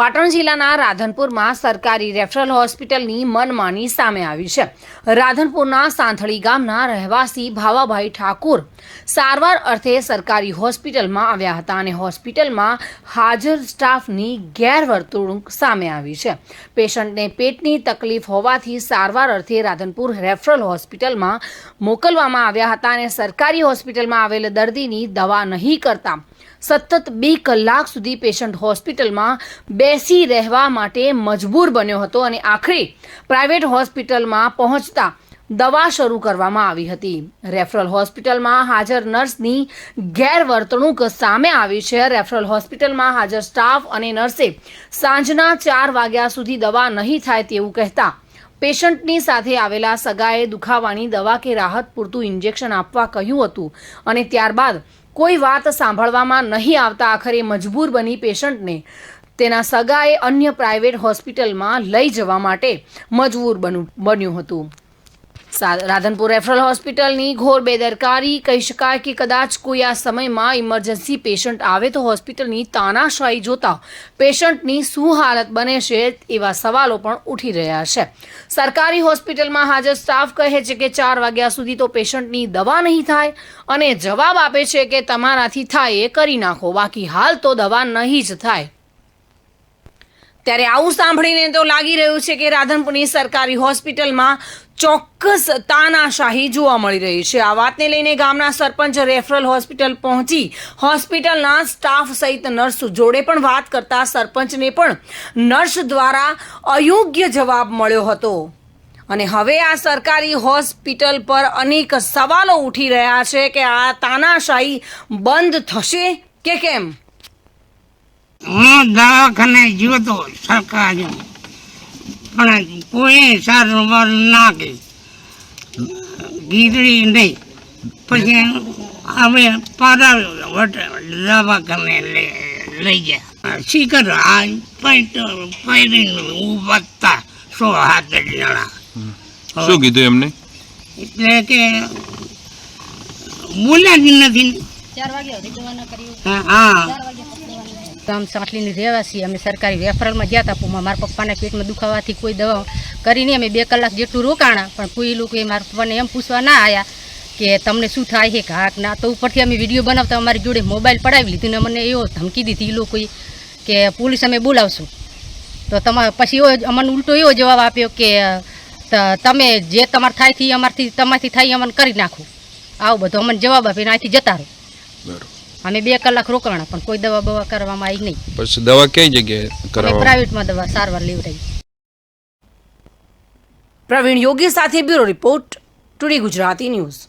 પાટણ જિલ્લાના રાધનપુરમાં સરકારી રેફરલ હોસ્પિટલની મનમાની સામે આવી છે. રાધનપુરના સાંથળી ગામના રહેવાસી ભાવાભાઈ ઠાકુર સારવાર અર્થે સરકારી હોસ્પિટલમાં આવ્યા હતા અને હોસ્પિટલમાં હાજર સ્ટાફની ગેરવર્તણૂક સામે આવી છે. પેશન્ટને પેટની તકલીફ હોવાથી સારવાર અર્થે રાધનપુર રેફરલ હોસ્પિટલમાં મોકલવામાં આવ્યા હતા અને સરકારી હોસ્પિટલમાં આવેલ દર્દીની દવા નહીં કરતા સતત બે કલાક સુધી પેશન્ટ હોસ્પિટલમાં બેસી રહેવા માટે મજબૂર બન્યો હતો અને આખરે પ્રાઇવેટ હોસ્પિટલમાં પહોંચતા દવા શરૂ કરવામાં આવી હતી. રેફરલ હોસ્પિટલમાં હાજર નર્સની ગેરવર્તણૂક સામે આવી છે. રેફરલ હોસ્પિટલમાં હાજર સ્ટાફ અને નર્સે સાંજના ચાર વાગ્યા સુધી દવા નહીં થાય તેવું કહેતા પેશન્ટની સાથે આવેલા સગાએ દુખાવાની દવા કે રાહત પૂરતું ઇન્જેક્શન આપવા કહ્યું હતું અને ત્યારબાદ કોઈ વાત સાંભળવામાં નહીં આવતા આખરે મજબૂર બની પેશન્ટને. તેના સગાએ અન્ય પ્રાઇવેટ હોસ્પિટલમાં લઈ જવા માટે મજબૂર બન્યું હતું. રાધનપુર રેફરલ હોસ્પિટલની ઘોર બેદરકારી. કહી શકાય કે કદાચ કોઈ આ સમયમાં ઇમરજન્સી પેશન્ટ આવે તો હોસ્પિટલની તાનાશાહી જોતા પેશન્ટની શું હાલત બને છે એવા સવાલો પણ ઉઠી રહ્યા છે. સરકારી હોસ્પિટલમાં હાજર સ્ટાફ કહે છે કે ચાર વાગ્યા સુધી તો પેશન્ટની દવા નહીં થાય અને જવાબ આપે છે કે તમારાથી થાય એ કરી નાખો. બાકી હાલ તો દવા નહીં જ થાય. ત્યારે આવું સાંભળીને તો લાગી રહ્યું છે કે રાધનપુરની સરકારી હોસ્પિટલમાં ચોક્કસ તાનાશાહી જોવા મળી રહી છે. આ વાતને લઈને ગામના સરપંચ રેફરલ હોસ્પિટલ પહોંચી હોસ્પિટલના સ્ટાફ સહિત નર્સ જોડે પણ વાત કરતા સરપંચને પણ નર્સ દ્વારા અયોગ્ય જવાબ મળ્યો હતો. અને હવે આ સરકારી હોસ્પિટલ પર અનેક સવાલો ઉઠી રહ્યા છે કે આ તાનાશાહી બંધ થશે કે કેમ? હું દવાખાને ગયો તો સરકારી પણ કોઈ સારવાર ના કરી ગીરડી નહીં. પછી હવે પારા દવાખાને લઈ લઈ ગયા. શીખર આ પહેરીને ઊભા સો હાથ જણા. શું કીધું એમને? એટલે કે બોલ્યા જ નથી હા હા. ગામ સાંટલીની રહેવાસી અમે સરકારી રેફરલમાં ગયા હતા પણ મારા પપ્પાના પેટમાં દુખાવાથી કોઈ દવા કરીને અમે બે કલાક જેટલું રોકાણા, પણ કોઈ લોકોએ મારા પપ્પાને એમ પૂછવા ના આવ્યા કે તમને શું થાય છે, ઘાક ના. તો ઉપરથી અમે વીડિયો બનાવતા અમારી જોડે મોબાઈલ પડાવી લીધું ને મને એવો ધમકી દીધી એ લોકોએ કે પોલીસ અમે બોલાવશું. તો તમારે પછી એવો અમને ઉલટો એવો જવાબ આપ્યો કે તમે જે તમારે થાય અમારથી, તમારથી થાય અમને કરી નાખો. આવો બધો અમને જવાબ આપીને અહીંથી જતા રહો. બરોબર. અમે બે કલાક રોકાણા પણ કોઈ દવા બવા કરવામાં આવી નહીં. પછી દવા કઈ જગ્યાએ કરાવવા? પ્રાઇવેટમાં દવા સારવાર લેવડાવી પ્રવીણ યોગી સાથે bureau report today Gujarati news.